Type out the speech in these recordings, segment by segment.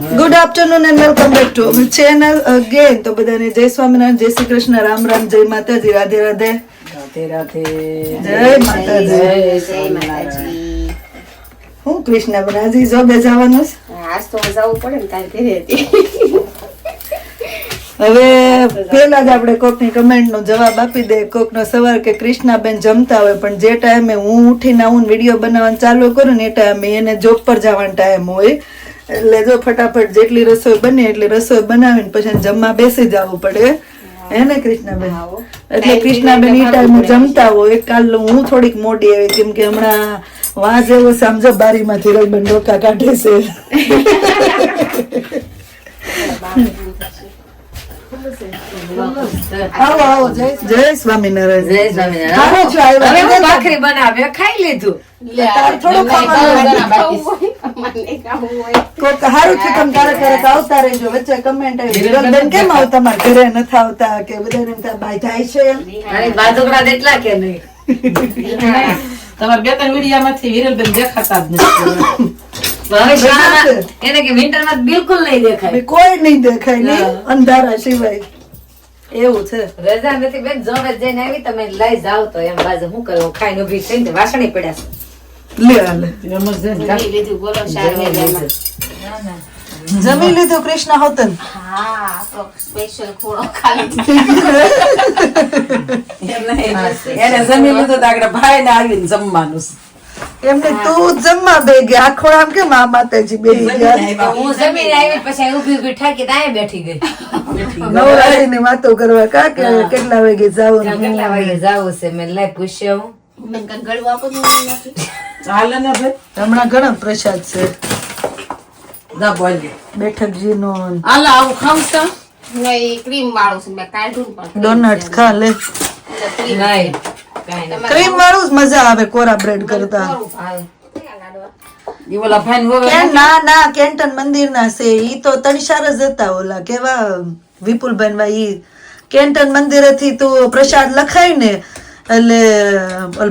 Good afternoon and welcome back to channel again તો બધાને જય સ્વામિનારાયણ જય શ્રી કૃષ્ણ રામ રામ જય માતાજી રાધે રાધે. રાધે રાધે. જય માતાજી. જય માતાજી હું કૃષ્ણ બનાજી જોબે જવાનું છે? આજ તો જવું પડે ને તારે ઘરે હતી. હવે પેલા જ આપણે કોકની કમેન્ટ નો જવાબ આપી દે કોકનો સવાલ કે કૃષ્ણાબેન જમતા હોય પણ જે ટાઈમે હું ઉઠીને આવું વીડિયો બનાવવાનું ચાલુ કરું ને એ ટાઈમે એને જોબ પર જવાનો ટાઈમ હોય. એટલે જો ફટાફટ જેટલી રસોઈ બને એટલી રસોઈ બનાવીને પછી જમવા બેસી જવું પડે. હે. ને કૃષ્ણાબેન? એટલે કૃષ્ણાબેન ઈ ટાઈમે જમતા હોય કાલ હું થોડીક મોડી આવી કેમ કે હમણાં વાંસ એવો સમજો બારીમાંથી રલબેન ડોકા કાઢે છે. આવો આવો જય જય સ્વામિનારાયણ જય સ્વામિનારાયણ. ભાખરી બનાવ્યો ખાઈ લીધું. તારે થોડું ખાવાનું કોક હારું છે તમે ક્યારેક ક્યારેક આવતા રહેજો. વચ્ચે કમેન્ટ આવી કેમ આવતા મારા ઘરે? નથી આવતા કે બધાને એમ જાય છે બાજુકડા એટલા કે નહીં. તમારા બે ત્રણ મીડિયામાંથી વિરલબેન દેખાતા જ નથી. હવે એને કે વિન્ટરમાં બિલકુલ નહીં દેખાય. કોઈ નહીં દેખાય નહીં? અંધારા સિવાય. એવું છે. રજા નથી બેન જોવે જઈને આવી તમે લઈ જાવ તો એમ બાજુ શું કરવું ખાઈને ઊભી થઈને વાસણી પડ્યા છે. જમી લીધું કૃષ્ણ હોતન? હા તો સ્પેશિયલ ખોળો ખાલી. એને જમી લીધું આગળ ભાઈ ને આવીને જમવાનું છે. એમને તું જમવા બે ગયા આખો આમ કે મા માતાજી બે ગયા? હું જમીને આવી પછી ઊભી ઊભી ઠાકી તાય બેઠી ગઈ. નવરાત્રીની વાતો કરવા કા કે કેટલા વાગે જાવ? કેટલા વાગે જાવું છે? મેં લઈ પૂછ્યો. મને કંઈક ગળવા આપો તો નથી. ચાલે ને ભાઈ. હમણાં ઘણા પ્રસાદ છે. દા બોલ. બેઠકજી નો હાલો આવું ખાવું છે. નહીં ક્રીમ વાળું છે મેં કાઢ્યું પણ ડોનટ્સ ખા લે. ક્રીમ નહીં ક્રીમ વાળું જ મજા આવે કોરા બ્રેડ કરતા. ને ના કેન્ટન મંદિર ના છે. ઈ તો તણસાર જ હતા ઓલા. કેવા વિપુલબેન ભાઈ ઈ કેન્ટન મંદિરેથી તું પ્રસાદ લખાય ને એટલે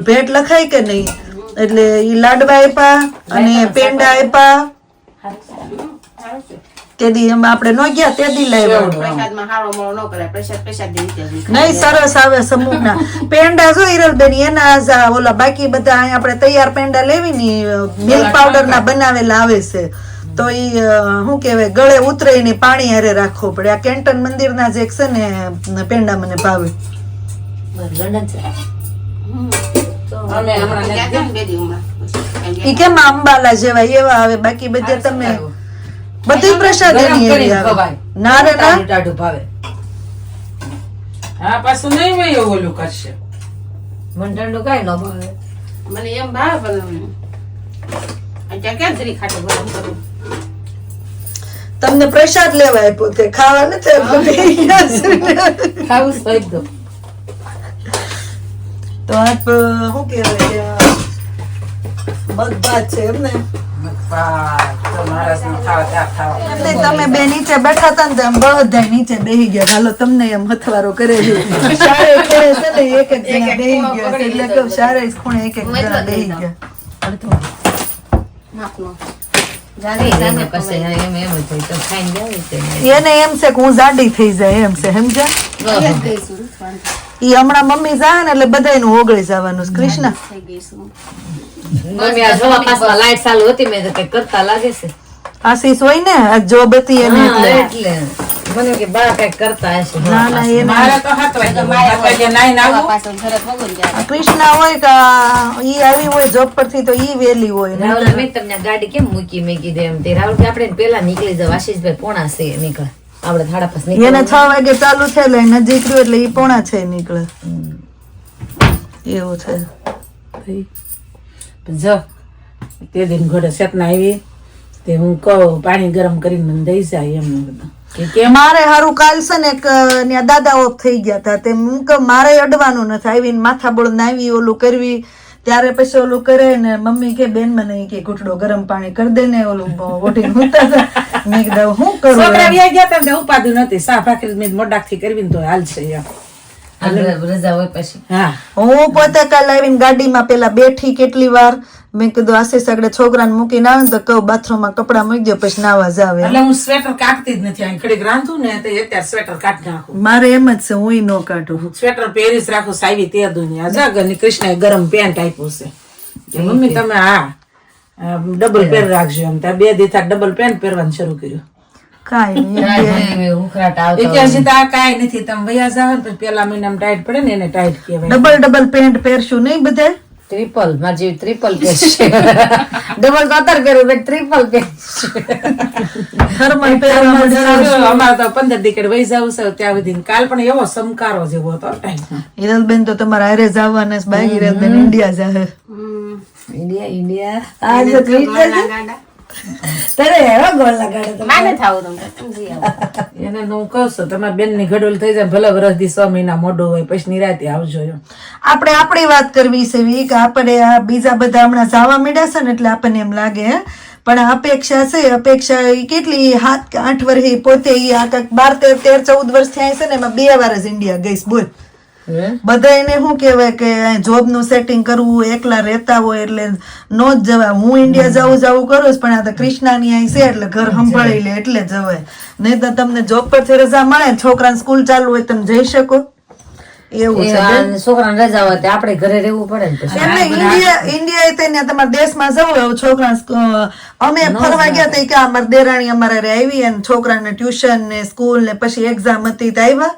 ભેટ લખાય કે નહીં? એટલે ઈ લાડવા આપ્યા અને પેંડા આપ્યા તેદી એમ આપણે નો ગયા તેદી લાવ્યા પ્રસાદમાં હારો મોળો ન કરાય પ્રસાદ પ્રસાદની રીતે નહીં સરસ આવે સમૂહના. પેંડા જો હિરલબેન એના ઓલા બાકી બધા અહીંયા આપણે તૈયાર પેંડા લેવી ની મિલ્ક પાવડર. ના બનાવેલા આવે છે. તો ઈ શું કહેવાય ગળે ઉતરે ને પાણી હારે રાખવો પડે. આ કેન્ટન મંદિર ના જે છે ને પેંડા મને ભાવે. એ દી. ઈ કેમ અંબાલા જેવા એવા આવે? બાકી બધા તમે બધી પ્રસાદ એની એવી આવે. ના રે ના ટાઢું ભાવે હા પાછું નહીં હોય એવું ઓલું કરશે. મને ઠંડુ કાંઈ ન ભાવે. મને એમ ભાવે પણ અત્યારે ક્યાં જરી ખાટો ગરમ કરું? તમને પ્રસાદ લેવા આપ્યો તે ખાવા નથી. ખાવું સહી એકદમ. તો આપ શું કહેવાય બગબા છે એમ ને તમે બે નીચે બેઠા હતા ને આમ બધા નીચે બેહી ગયા. હાલો તમને એમ હથવારો કરે છે શારે ખૂણે છે ને એક એક જણા બેહી ગયા. એટલે કહું શારે ખૂણે એક એક જણા બેહી ગયા. એને એમ છે કે હું જાડી થઈ જાય એમ છે સમજ્યા? ઈ હમણાં મમ્મી જાય ને એટલે બધાયનું ઓગળી જવાનું છે. કૃષ્ણ? થઈ ગઈ છું. મમ્મી આ જોવા પાછમાં લાઈટ ચાલુ હતી મેં તો કંઈક કરતા લાગે છે. આશીષ હોય ને આ જોબ હતી એને એટલે. મને કે બા કઈ કરતા હશે. ના ના એ મારે તો હાથ વાગ્યા. હાથ વાગ્યા નાઈને આવું. પાછળ ઘરે ભગું જાય કૃષ્ણ હોય કે ઈ આવી હોય જોબ પરથી તો ઈ વેલી હોય. ને રાહુલ મેં તમને ગાડી કેમ મૂકી? મેં કીધું એમ તે. રાહુલ કે આપણે પેલા નીકળી જાવ. આશીષભાઈ પોણા છે નીકળે. આપણે થાળા પાસ એને છ વાગે ચાલુ છે એટલે નજીક રહ્યું એટલે એ પોણા છે નીકળે. એવું છે. જો તે દિન ઘોડે સેતના આવી તે હું કહું પાણી ગરમ કરીને મને દઈ જાય એમ બધા. કે મારે હારું કાલ છે ને એક ત્યાં દાદા ઓફ થઈ ગયા હતા તે હું કહું મારે અડવાનું નથી. આવીને માથા બોળ નાવી ઓલું કરવી ત્યારે પછી ઓલું કરે ને મમ્મી કે બેન મને કે ઘૂંટડો ગરમ પાણી કરી દે ને ઓલું ઓટીને મૂકતા હતા. મેં કીધું હું કરું? છોકરા? ગયા તા ને નથી ઉપાધિ નહોતી. સા ભાખરી મેં મોડાકથી કરવી ને તો હાલશે છે રજા હોય પછી. હા. હું પોતે કાલ આવીને ગાડીમાં પેલા બેઠી કેટલી વાર મેં કીધું આશીષ આગળ છોકરાને મૂકીને આવે ને તો કહું બાથરૂમમાં કપડા મૂકી દો પછી નાવા જાવે એટલે હું સ્વેટર કાઢતી જ નથી અહીં ઘડીક રાંધું ને તો અત્યારે સ્વેટર કાઢી નાખું. મારે એમ જ છે હું ન કાઢું. સ્વેટર પહેરીશ રાખું સાવી તે દુનિયા જાગરની કૃષ્ણએ ગરમ પેન્ટ આપ્યું છે. કે મમ્મી તમે હા ડબલ પેર રાખજો એમ. ત્યાં બે દી ડબલ પેન્ટ પહેરવાનું શરૂ કર્યું. કાંઈ નહીં ઉખરાટ આવતો અત્યાર સુધી આ કાંઈ નથી. તમે વયા જાવ ને મહિનામાં ટાઈટ પડે ને એને ટાઈટ કહેવાય. ડબલ ડબલ પેન્ટ પહેરશું નહીં બધે ટ્રિપલ માર જેવી ટ્રિપલ પહેરશે ડબલ તો અત્યારે પહેરું but ટ્રિપલ પહેરશે થર્મલ અમારે તો પંદર દીકડ વહી જવું છે ત્યાં સુધી કાલ પણ એવો સમકારો જેવો હતો હિરલબેન તો તમારા હારે જવાના બાય બાકી હિરલબેન ઇન્ડિયા જાહે ઇન્ડિયા ઇન્ડિયા આ જો ક્રિકેટ ગોળ લગાડે માને થાવું તમને એને હું કહું છું તમારી બેનની ઘડોલ થઈ જાય ભલે વરસ છ મહિના મોઢું હોય પછી નિરાતે આવજો એમ. આપણે આપણી વાત કરવી છે કે આપણે આ બીજા બધા હમણાં જવા માંડ્યા છે ને એટલે આપણને એમ લાગે હે. પણ અપેક્ષા છે અપેક્ષા એ કેટલી? સાત કે આઠ વર્ષે પોતે આ કાંઈક બાર તેર તેર ચૌદ વર્ષ થયા છે ને એમાં બે વાર જ ઇન્ડિયા ગઈશ બોલ. બધા એને શું કહેવાય કે જોબનું સેટિંગ કરવું એકલા રહેતા હોય એટલે નો જ જવાય. હું ઇન્ડિયા જવું જવું કરું પણ આ તો ક્રિષ્નાની અહીં છે એટલે ઘર સંભાળી લે એટલે જવાય. નહીં તો તમને જોબ પરથી રજા મળે છોકરા છોકરાને સ્કૂલ ચાલુ હોય તમે જઈ શકો. એવું છે છોકરાને રજા હોય આપણે ઘરે રહેવું પડે એમને ઇન્ડિયા ઇન્ડિયા તે ત્યાં તમારા દેશમાં જવું હોય છોકરા અમે ફરવા ગયા હતા કે અમારા દેરાણી અમારે આવી અને છોકરાને ટ્યુશન ને સ્કૂલ ને પછી એક્ઝામ હતી તો આવ્યા.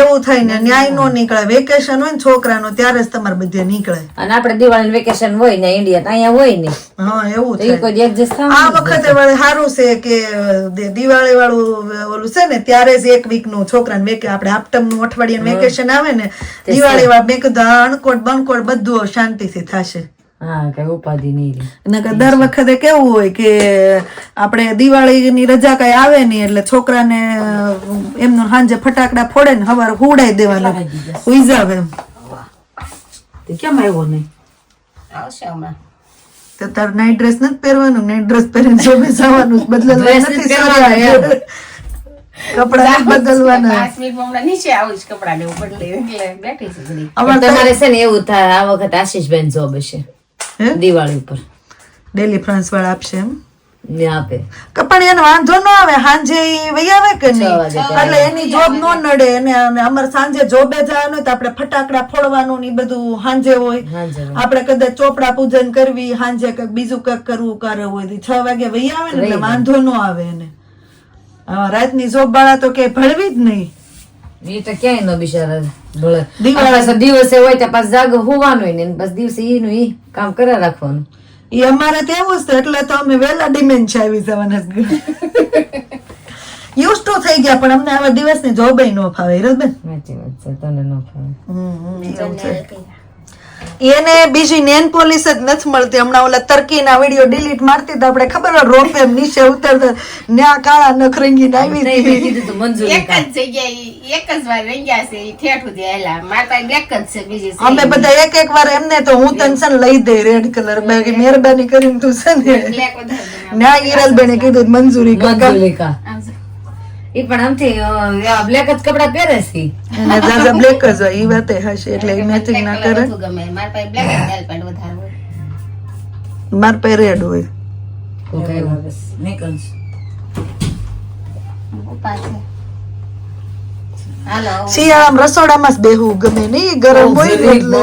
એવું થાય ને ન્યાય નો નીકળે. વેકેશન હોય ને છોકરાનું ત્યારે જ તમારે બધે નીકળે. અને આપણે દિવાળી વેકેશન હોય ને ઇન્ડિયા અહીંયા હોય ને. હા એવું થાય. કોઈ એડજસ્ટ આ વખતે વળી સારું છે કે દિવાળી વાળું ઓલું છે ને ત્યારે જ એક વીકનું છોકરાને વેકે આપણે હાફનું અઠવાડિયાનું વેકેશન આવે ને દિવાળી વાળ મેં કીધું અણકોટ બણકોટ બધું શાંતિથી થશે. હા કઈ ઉપાધિ નહીં. નકર દર વખતે કેવું હોય કે આપણે દિવાળીની રજા કઈ આવે નહીં એટલે છોકરાને એમનું સાંજે ફટાકડા ફોડે ને હવાર હુડાઈ દેવાના. હુઈ એમ. કેમ આવ્યો નહીં? આવશે હમણાં. તો તાર નાઈટ ડ્રેસ નથી પહેરવાનું? નાઈટ ડ્રેસ પહેરીને જોબે જવાનું નથી સોરી. કપડા બદલવાના. પાંચ નીચે આવું જ કપડા લેવું બદલે એટલે બેઠી છું ઘડી અમારે તો તમારે છે ને એવું થાય આ વખત આશીષબેન જોબ હશે? દિવાળી ઉપર. ડેલી ફ્રાન્સ વાળા આપશે એમ? ને આપે. પણ એને વાંધો ન આવે સાંજે વહી આવે કે નહીં? એટલે એની જોબ નો નડે અને અમારે સાંજે જોબે જવાનું હોય તો આપણે ફટાકડા ફોડવાનું ને બધું સાંજે હોય. આપણે કદાચ ચોપડા પૂજન કરવી સાંજે કંઈક બીજું કંઈક કરવું કરે હોય છ વાગે વહી આવે ને એટલે વાંધો ન આવે એને. રાતની જોબ વાળા તો કે ભળવી જ નહીં. એ તો ક્યાંય નો બિચારા ભલે દિવસે હોય તો પાછું જાગ હોવાનું ને બસ દિવસે ઈ નું ઈ કામ કરે રાખવાનું. એ અમારે તો એવું જ છે એટલે તો અમે વહેલા ડિમેન્શિયા આવી જવાના યુઝ તો થઈ ગયા પણ અમને આવા દિવસની જોબ ન ફાવે હિરલબેન સાચી વાત છે તને ન ફાવે. હમ, એવું છે. એને બીજી નેન પોલીસ જ નથી મળતી. હમણાં ઓલા તરકીના વીડિયો ડિલીટ મારતી તો આપણે ખબર હોય રોપ એમ નીચે ઉતરતા. ન્યા કાળા નખરંગીને આવી હતી. એક જ જગ્યાએ એક જ વાર રંગ્યા છે ઠેઠ સુધી આયેલા. માતા એક જ છે બીજી અમે બધા એક એક વાર એમને તો હું તને છે ને લઈ દઈ રેડ કલર બાકી મહેરબાની કરીને તું છે ને બ્લેક ઈરલ બેને ન્યા કીધું મંજૂરી કર. જો. પણ આમથી બ્લેક જ કપડા પહેરે છે. બ્લેક જ હોય એ વાતે હશે એટલે એ મેચિંગ ના કરે. ગમે. મારા પાસે બ્લેક જ nail વધારે હોય. માર પે રેડ હોય. કોઈ બસ નીકળશે ઉપા શિયાળામાં રસોડામાં જ બેહવું ગમે નહીં ગરમ હોય ને એટલે.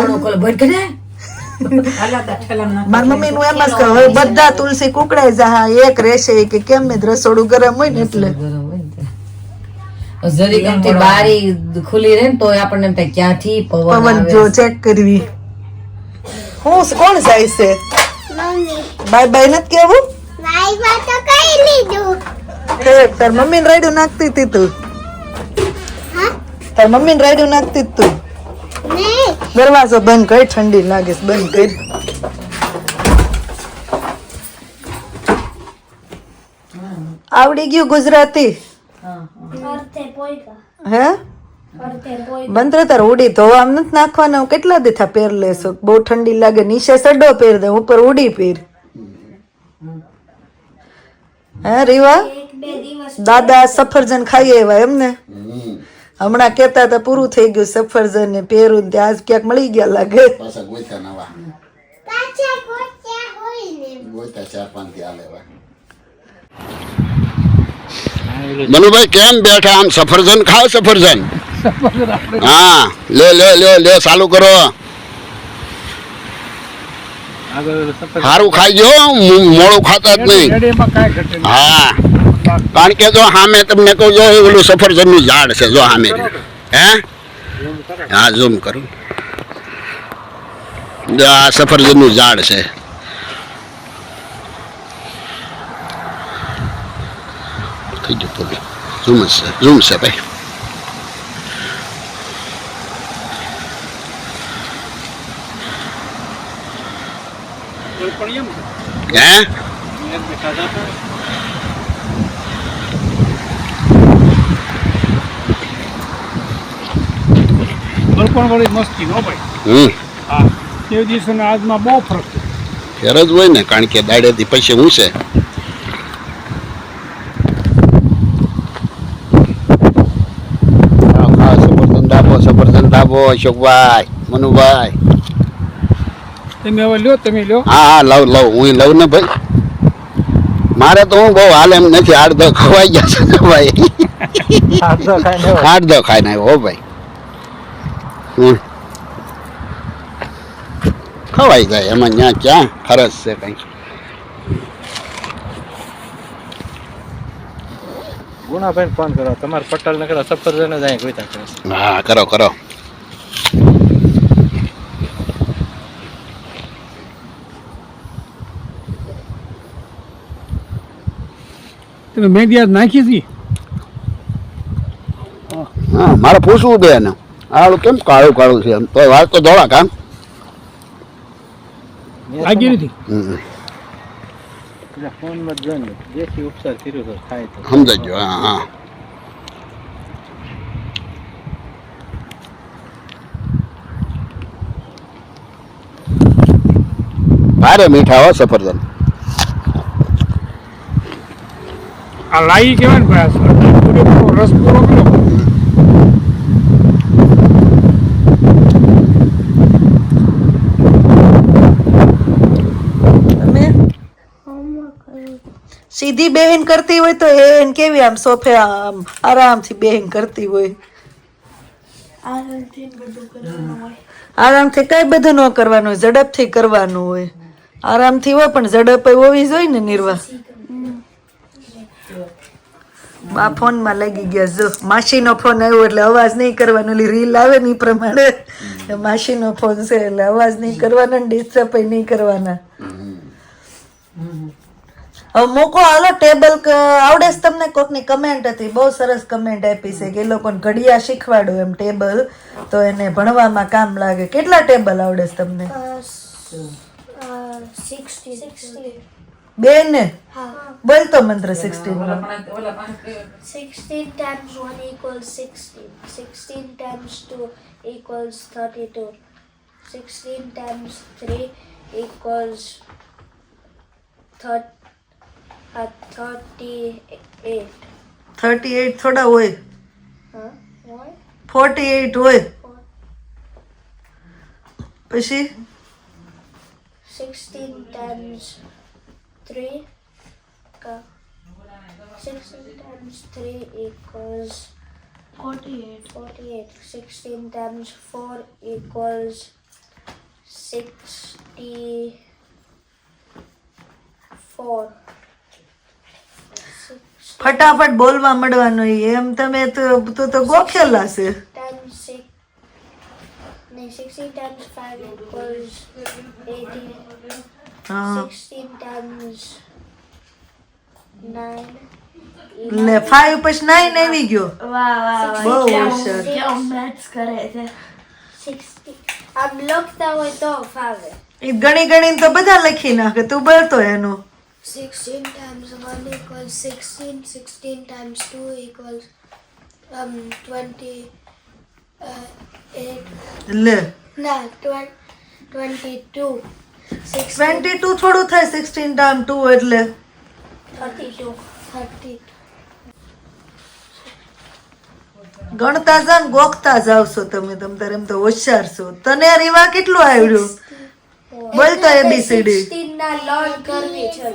મારી મમ્મી નું એમ જ કહે હવે બધા તુલસી કુકડાઈ જા એક રહેશે કે કેમ ને રસોડું ગરમ હોય ને એટલે. જરીક બારી ખુલી રહે ને તો આપણને એમ થાય ક્યાંથી પવન પવન જો ચેક કરવી. હું કોણ જાય છે? બાય બાય નથી કેવું ઠેક, તાર મમ્મી ને રાયડું નાખતી હતી તું. તાર મમ્મી ને રાયડું નાખતી હતી તું. દરવાજો બંધ કરી ઠંડી લાગે બંધ કરી. આવડી ગયું ગુજરાતી. હે? બંત્ર તાર ઉડી તો આમ નથી નાખવાના કેટલા દીથા પહેર લેશો? બહુ ઠંડી લાગે નીચે સડો પહેર દે ઉપર ઉડી પહેર હે રીવા? દાદા સફરજન ખાઈ આવ્યા એમને? હમણાં કેતા હતા પૂરું થઈ ગયું સફરજન ને પહેરું ને ત્યાં આજ ક્યાંક મળી ગયા લાગે. પાછા ગોઈતા નવા. ગોઈતા ચાર પાંચ મનુભાઈ, કેમ બેઠા આમ? સફરજન ખાઓ સફરજન. હા, લે લે લે લે ચાલુ કરો. સારું ખાઈ મો- મોડું ખાતા જ નહીં. હા, કારણ કે જો સામે તમને કહું, જો ઓલું સફરજનનું ઝાડ છે, જો સામે. હે? હા ઝૂમ કરું. આ સફરજનનું ઝાડ છે થઈ ગયું પૂરું ઝૂમ છે ઝૂમ છે ભાઈ હે મસ્તી નો ભાઈ હમ. હા તે દિવસે ને આજમાં બહુ ફરક છે. ફેર જ હોય ને કારણ કે દાડેથી પૈસે હું છે ખાઓ, ખાઓ, સફરજન દાબો દાબો અશોકભાઈ મનુભાઈ. તમે હવે લ્યો તમે લ્યો. હા હા લવ લવ હું લવ ને ભાઈ. મારે તો હું બહુ હાલ એમ નથી આડધો ખવાઈ ગયા છે ને ભાઈ. આડધો ખાઈ આવ્યો હો ભાઈ. ખવાઈ જાય એમાં ત્યાં ક્યાં ખરસ છે કઈ ગુણાભાઈ ફોન કરો તમારે પટેલ ને કરો સફરજન જ અહીં ગોઈતા કરે હા કરો કરો. તમે આજ નાખી હતી? હા મારે પૂછવું દે ને આળું કેમ કાળું કાળું છે એમ? તો વાત તો ધોળા કામ. લાગી નથી? હમ. ફોનમાં જ જોઈને દેશી ઉપચાર કર્યો તો થાય સમજાઈ ગયો હા હા. ભારે મીઠા હોય સફરજન. આ લાઈ કહેવાય ને ભાઈ રસ પૂરો કરો. સીધી બેહીન કરતી હોય તો એને કેવી આમ સોફે આમ આરામથી બેહીન કરતી હોય. આરામથી કઈ બધું ન કરવાનું હોય ઝડપથી કરવાનું હોય. આરામથી હોય, પણ ઝડપ હોવી જોઈએ ને નિર્વાહ. આ ફોનમાં લાગી ગયા, જો, માસીનો ફોન આવ્યો એટલે અવાજ નહીં કરવાનો એટલે રીલ આવે ને એ પ્રમાણે. માસીનો ફોન છે એટલે અવાજ નહીં કરવાના ડિસ્ટર્બ નહીં કરવાના. હવે મૂકો, હાલો ટેબલ આવડે છે તમને કોકની કમેન્ટ હતી? બહુ સરસ કમેન્ટ આપી છે કે એ લોકોને ઘડિયા શીખવાડો એમ ટેબલ તો એને ભણવામાં કામ લાગે. કેટલા ટેબલ આવડે તમને? સિક્સટી સિક્સટી બે ને બોલ તો મંત્ર sixteen Sixteen times one equals sixteen. Sixteen times two equals thirty-two. Sixteen times three equals thir- uh, thirty-eight. Thirty eight થોડા હોય Huh? What? ફોર્ટી એટ હોય પછી Sixteen times three. Uh, sixteen times 3 equals forty-eight. Forty-eight. Sixteen times 4 equals sixty-four. Six ફટાફટ બોલવા મળવાનું એમ તમે તો તો તો ગોખેલા છે time six. no, 60 times 5 equals 18. Uh, 16 times 9. ને ફાઈવ પછી નાઇન આવી ગયો? વાહ વાહ બહુ મેથ્સ કરે છે. આમ લખતા હોય તો ફાવે એ ગણી ગણીને તો બધા લખી નાખે તું બોલતો એનું. Sixteen times one equals sixteen sixteen times two equals um 20 લે. ના twenty two twenty twenty two થોડું થાય સિક્સટીન ટાઈમ ટુ એટલે. Thirty-two. Thirty. ગણતા જાવ ગોખતા જાવ છો તમે તમ તારે એમ તો હોશિયાર છો. તને રીવા કેટલું આવડ્યું? બોલ તો એબીસીડી 16 ના લર્ન કરવી છે.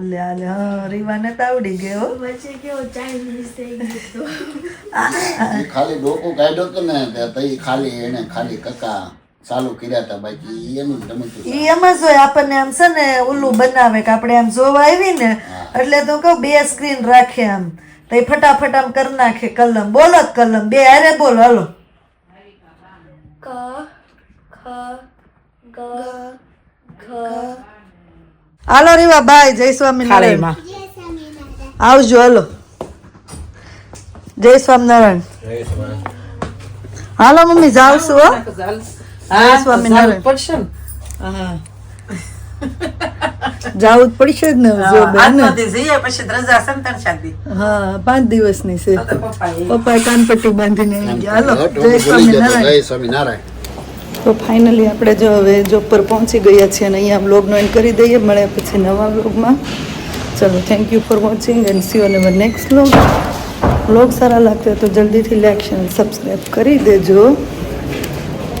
લે લ્યા હા રીવાને તો આવડી ગયો. પછી કેવો ચાઇનીઝ થઈ ગયો ખાલી ડોકું કાઢ્યો તો ને તે તઈ ખાલી એને ખાલી કકા ચાલુ કર્યા હતા બાકી એનું જ રમતું એમ જ હોય આપણને આમ છે ને ઓલું બનાવે કે આપણે આમ જોવા આવી ને એટલે તો કહું બે સ્ક્રીન રાખે આમ. તો એ ફટાફટ આમ કરી નાખે કલમ. બોલો જ કલમ. બે હારે બોલો હાલો. ક ખ ગ ઘ. Hello Riva bye. જય સ્વામિનારાયણ. આવજો હાલો. જય સ્વામિનારાયણ. હાલો મમ્મી જાવ છું હો હા સ્વામિનારાયણ. પડશે જાવું જ પડશે જ ને જો બેન. જઈએ પછી રજા છે ને ત્રણ હા પાંચ દિવસની છે. પપ્પાએ. કાનપટ્ટી બાંધીને આવી ગયા હાલો જય સ્વામિનારાયણ. જય સ્વામિનારાયણ. તો ફાઇનલી આપણે જો હવે જોબ પર પહોંચી ગયા છીએ અને અહીંયા બ્લોગનો એન્ડ કરી દઈએ મળે પછી નવા બ્લોગમાં ચલો thank you for watching and see on our next blog blog સારા લાગતા તો જલ્દીથી લાઈક અને સબસ્ક્રાઈબ કરી દેજો.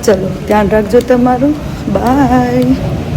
ચલો ધ્યાન રાખજો તમારું. બાય